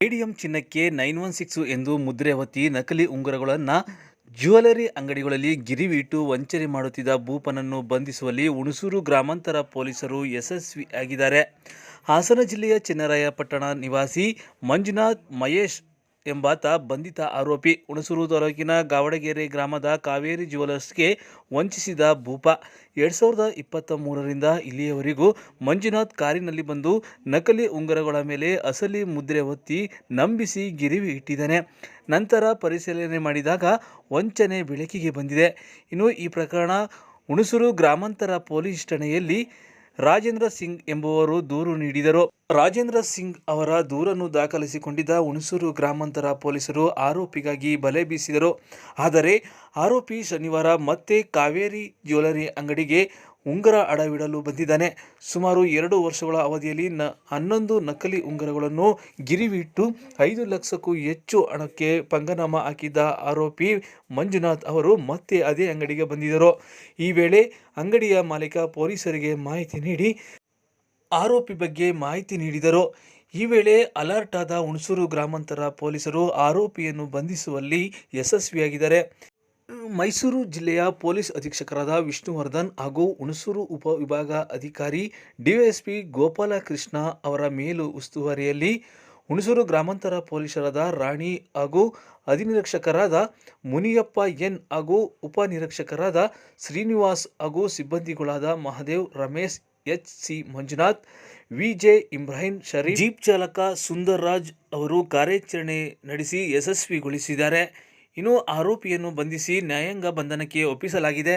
ADM ಚಿನ್ನಕ್ಕೆ nine one six ಎಂದು ಮುದ್ರೆ ಹೊತ್ತಿ ನಕಲಿ ಉಂಗುರಗಳನ್ನು ಜ್ಯುವೆಲರಿ ಅಂಗಡಿಗಳಲ್ಲಿ ಗಿರಿವಿಟ್ಟು ವಂಚನೆ ಮಾಡುತ್ತಿದ್ದ ಭೂಪನನ್ನು ಬಂಧಿಸುವಲ್ಲಿ ಹುಣಸೂರು ಗ್ರಾಮಾಂತರ ಪೊಲೀಸರು ಯಶಸ್ವಿಯಾಗಿದ್ದಾರೆ ಹಾಸನ ಜಿಲ್ಲೆಯ ಚಿನ್ನರಾಯಪಟ್ಟಣ ನಿವಾಸಿ ಮಂಜುನಾಥ್ ಮಹೇಶ್ ಎಂಬಾತ ಬಂಧಿತ ಆರೋಪಿ ಹುಣಸೂರು ತಾಲೂಕಿನ ಗಾವಡಗೆರೆ ಗ್ರಾಮದ ಕಾವೇರಿ ಜ್ಯುವೆಲರ್ಸ್ಗೆ ವಂಚಿಸಿದ ಭೂಪ. ಎರಡು ಸಾವಿರದ ಇಪ್ಪತ್ತ ಮೂರರಿಂದ ಇಲ್ಲಿಯವರೆಗೂ ಮಂಜುನಾಥ್ ಕಾರಿನಲ್ಲಿ ಬಂದು ನಕಲಿ ಉಂಗುರಗಳ ಮೇಲೆ ಅಸಲಿ ಮುದ್ರೆ ಒತ್ತಿ ನಂಬಿಸಿ ಗಿರಿವಿ ಇಟ್ಟಿದ್ದಾನೆ. ನಂತರ ಪರಿಶೀಲನೆ ಮಾಡಿದಾಗ ವಂಚನೆ ಬೆಳಕಿಗೆ ಬಂದಿದೆ. ಇನ್ನು ಈ ಪ್ರಕರಣ ಹುಣಸೂರು ಗ್ರಾಮಾಂತರ ಪೊಲೀಸ್ ಠಾಣೆಯಲ್ಲಿ ರಾಜೇಂದ್ರ ಸಿಂಗ್ ಎಂಬುವರು ದೂರು ನೀಡಿದರು. ರಾಜೇಂದ್ರ ಸಿಂಗ್ ಅವರ ದೂರನ್ನು ದಾಖಲಿಸಿಕೊಂಡಿದ್ದ ಹುಣಸೂರು ಗ್ರಾಮಾಂತರ ಪೊಲೀಸರು ಆರೋಪಿಗಾಗಿ ಬಲೆ ಬೀಸಿದರು. ಆದರೆ ಆರೋಪಿ ಶನಿವಾರ ಮತ್ತೆ ಕಾವೇರಿ ಜ್ಯುವೆಲರಿ ಅಂಗಡಿಗೆ ಉಂಗುರ ಅಡವಿಡಲು ಬಂದಿದ್ದಾನೆ. ಸುಮಾರು ಎರಡು ವರ್ಷಗಳ ಅವಧಿಯಲ್ಲಿ ನ ಹನ್ನೊಂದು ನಕಲಿ ಉಂಗುರಗಳನ್ನು ಗಿರಿವಿಟ್ಟು ಐದು ಲಕ್ಷಕ್ಕೂ ಹೆಚ್ಚು ಹಣಕ್ಕೆ ಪಂಗನಾಮ ಹಾಕಿದ್ದ ಆರೋಪಿ ಮಂಜುನಾಥ್ ಅವರು ಮತ್ತೆ ಅದೇ ಅಂಗಡಿಗೆ ಬಂದಿದ್ದರು. ಈ ವೇಳೆ ಅಂಗಡಿಯ ಮಾಲೀಕ ಪೊಲೀಸರಿಗೆ ಮಾಹಿತಿ ನೀಡಿ ಆರೋಪಿ ಬಗ್ಗೆ ಮಾಹಿತಿ ನೀಡಿದರು. ಈ ವೇಳೆ ಅಲರ್ಟ್ ಆದ ಹುಣಸೂರು ಗ್ರಾಮಾಂತರ ಪೊಲೀಸರು ಆರೋಪಿಯನ್ನು ಬಂಧಿಸುವಲ್ಲಿ ಯಶಸ್ವಿಯಾಗಿದ್ದಾರೆ. ಮೈಸೂರು ಜಿಲ್ಲೆಯ ಪೊಲೀಸ್ ಅಧೀಕ್ಷಕರಾದ ವಿಷ್ಣುವರ್ಧನ್ ಹಾಗೂ ಹುಣಸೂರು ಉಪವಿಭಾಗ ಅಧಿಕಾರಿ ಡಿವೈಎಸ್ಪಿ ಗೋಪಾಲಕೃಷ್ಣ ಅವರ ಮೇಲು ಉಸ್ತುವಾರಿಯಲ್ಲಿ ಹುಣಸೂರು ಗ್ರಾಮಾಂತರ ಪೊಲೀಸರಾದ ರಾಣಿ ಹಾಗೂ ಅಧಿನಿರೀಕ್ಷಕರಾದ ಮುನಿಯಪ್ಪ ಎನ್ ಹಾಗೂ ಉಪನಿರೀಕ್ಷಕರಾದ ಶ್ರೀನಿವಾಸ್ ಹಾಗೂ ಸಿಬ್ಬಂದಿಗಳಾದ Mahadev, Ramesh H C Manjunath, V J Ibrahim Sharif, jeep ಚಾಲಕ ಸುಂದರ್ ರಾಜ್ ಅವರು ಕಾರ್ಯಾಚರಣೆ ನಡೆಸಿ ಯಶಸ್ವಿಗೊಳಿಸಿದ್ದಾರೆ. ಇನ್ನು ಆರೋಪಿಯನ್ನು ಬಂಧಿಸಿ ನ್ಯಾಯಾಂಗ ಬಂಧನಕ್ಕೆ ಒಪ್ಪಿಸಲಾಗಿದೆ.